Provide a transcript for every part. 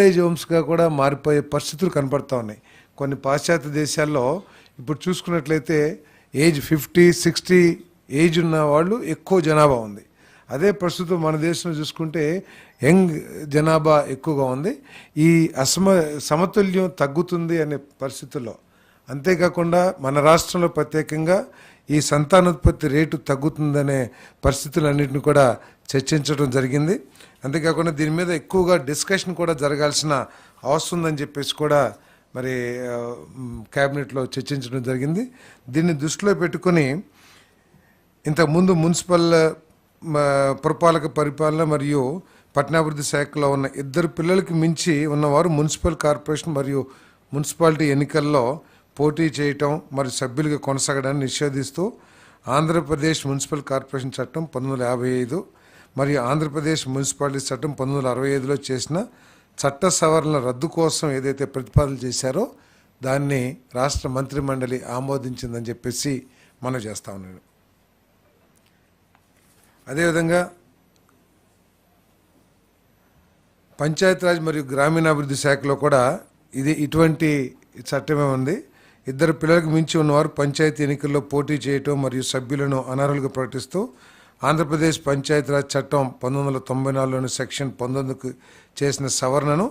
Age హోమ్స్గా కూడా మారిపోయే పరిస్థితులు కనపడతా ఉన్నాయి. కొన్ని పాశ్చాత్య దేశాల్లో ఇప్పుడు చూసుకున్నట్లయితే ఏజ్ ఫిఫ్టీ సిక్స్టీ ఏజ్ ఉన్న వాళ్ళు ఎక్కువ జనాభా ఉంది. అదే ప్రస్తుతం మన దేశంలో చూసుకుంటే యంగ్ జనాభా ఎక్కువగా ఉంది. ఈ అసమ సమతుల్యం తగ్గుతుంది అనే పరిస్థితుల్లో. అంతేకాకుండా మన రాష్ట్రంలో ప్రత్యేకంగా ఈ సంతానోత్పత్తి రేటు తగ్గుతుందనే పరిస్థితులన్నింటిని కూడా చర్చించడం జరిగింది. అంతేకాకుండా దీని మీద ఎక్కువగా డిస్కషన్ కూడా జరగాల్సిన అవసరం ఉందని చెప్పేసి కూడా మరి క్యాబినెట్లో చర్చించడం జరిగింది. దీన్ని దృష్టిలో పెట్టుకొని ఇంతకుముందు మున్సిపల్ పురపాలక పరిపాలన మరియు పట్టణాభివృద్ధి శాఖలో ఉన్న ఇద్దరు పిల్లలకి మించి ఉన్నవారు మున్సిపల్ కార్పొరేషన్ మరియు మున్సిపాలిటీ ఎన్నికల్లో పోటీ చేయటం మరియు సభ్యులుగా కొనసాగడాన్ని నిషేధిస్తూ ఆంధ్రప్రదేశ్ మున్సిపల్ కార్పొరేషన్ చట్టం పంతొమ్మిది వందల యాభై ఐదు మరియు ఆంధ్రప్రదేశ్ మున్సిపాలిటీ చట్టం పంతొమ్మిది వందల అరవై ఐదులో చేసిన చట్ట సవరణల రద్దు కోసం ఏదైతే ప్రతిపాదన చేశారో దాన్ని రాష్ట్ర మంత్రి మండలి ఆమోదించిందని చెప్పేసి మనం చేస్తా ఉన్నాను అదేవిధంగా పంచాయతీరాజ్ మరియు గ్రామీణాభివృద్ధి శాఖలో కూడా ఇది ఇటువంటి చట్టమే ఉంది. ఇద్దరు పిల్లలకు మించి ఉన్నవారు పంచాయతీ ఎన్నికల్లో పోటీ చేయటం మరియు సభ్యులను అనర్హులుగా ప్రకటిస్తూ ఆంధ్రప్రదేశ్ పంచాయతీరాజ్ చట్టం పంతొమ్మిది వందల తొంభై నాలుగులోని సెక్షన్ పంతొమ్మిదికి చేసిన సవరణను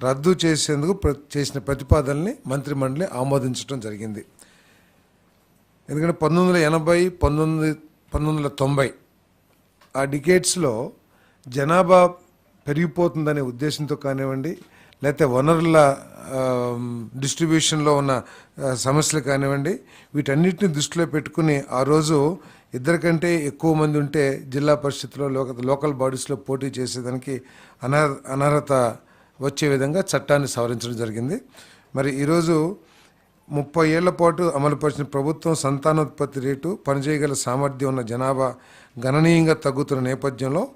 రద్దు చేసేందుకు చేసిన ప్రతిపాదనని మంత్రిమండలి ఆమోదించడం జరిగింది. ఎందుకంటే పంతొమ్మిది వందల ఎనభై పంతొమ్మిది పంతొమ్మిది వందల తొంభై ఆ డికేట్స్లో జనాభా పెరిగిపోతుందనే ఉద్దేశంతో కానివ్వండి లేకపోతే వనరుల డిస్ట్రిబ్యూషన్లో ఉన్న సమస్యలు కానివ్వండి వీటన్నిటిని దృష్టిలో పెట్టుకుని ఆ రోజు ఇద్దరికంటే ఎక్కువ మంది ఉంటే జిల్లా పరిషత్లో లోక లోకల్ బాడీస్లో పోటీ చేసేదానికి అనర్ అనర్హత వచ్చే విధంగా చట్టాన్ని సవరించడం జరిగింది. మరి ఈరోజు ముప్పై ఏళ్ళ పాటు అమలుపరిచిన ప్రభుత్వం సంతానోత్పత్తి రేటు పనిచేయగల సామర్థ్యం ఉన్న జనాభా గణనీయంగా తగ్గుతున్న నేపథ్యంలో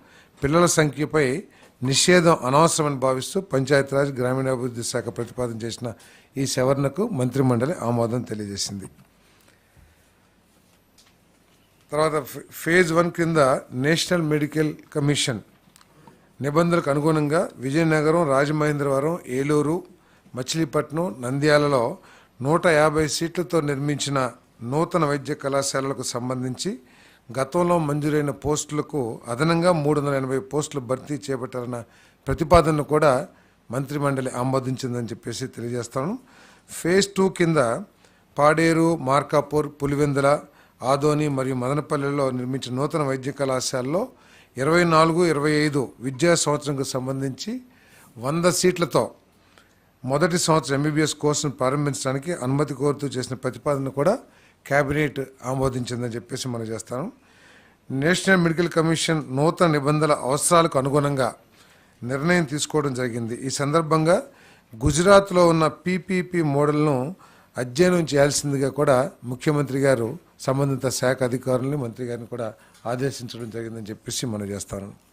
పిల్లల సంఖ్యపై నిషేధం అనవసరమని భావిస్తూ పంచాయతీరాజ్ గ్రామీణాభివృద్ధి శాఖ ప్రతిపాదన చేసిన ఈ సవరణకు మంత్రిమండలి ఆమోదం తెలియజేసింది. తర్వాత ఫేజ్ వన్ కింద నేషనల్ మెడికల్ కమిషన్ నిబంధనలకు అనుగుణంగా విజయనగరం రాజమహేంద్రవరం ఏలూరు మచిలీపట్నం నంద్యాలలో నూట యాభై సీట్లతో నిర్మించిన నూతన వైద్య కళాశాలలకు సంబంధించి గతంలో మంజూరైన పోస్టులకు అదనంగా మూడు వందల ఎనభై పోస్టులు భర్తీ చేపట్టాలన్న ప్రతిపాదనను కూడా మంత్రిమండలి ఆమోదించిందని చెప్పేసి తెలియజేస్తాను. ఫేజ్ టూ కింద పాడేరు మార్కాపూర్ పులివెందుల ఆదోని మరియు మదనపల్లెలో నిర్మించిన నూతన వైద్య కళాశాలలో ఇరవై నాలుగు ఇరవై ఐదు విద్యా సంవత్సరంకు సంబంధించి వంద సీట్లతో మొదటి సంవత్సరం ఎంబీబీఎస్ కోర్సును ప్రారంభించడానికి అనుమతి కోరుతూ చేసిన ప్రతిపాదన కూడా కేబినెట్ ఆమోదించిందని చెప్పేసి మనం చేస్తాను. నేషనల్ మెడికల్ కమిషన్ నూతన నిబంధనల అవసరాలకు అనుగుణంగా నిర్ణయం తీసుకోవడం జరిగింది. ఈ సందర్భంగా గుజరాత్లో ఉన్న పీపీపీ మోడల్ను అధ్యయనం చేయాల్సిందిగా కూడా ముఖ్యమంత్రి గారు సంబంధిత శాఖ అధికారులని మంత్రి గారిని కూడా ఆదేశించడం జరిగిందని చెప్పేసి మనం చేస్తాను.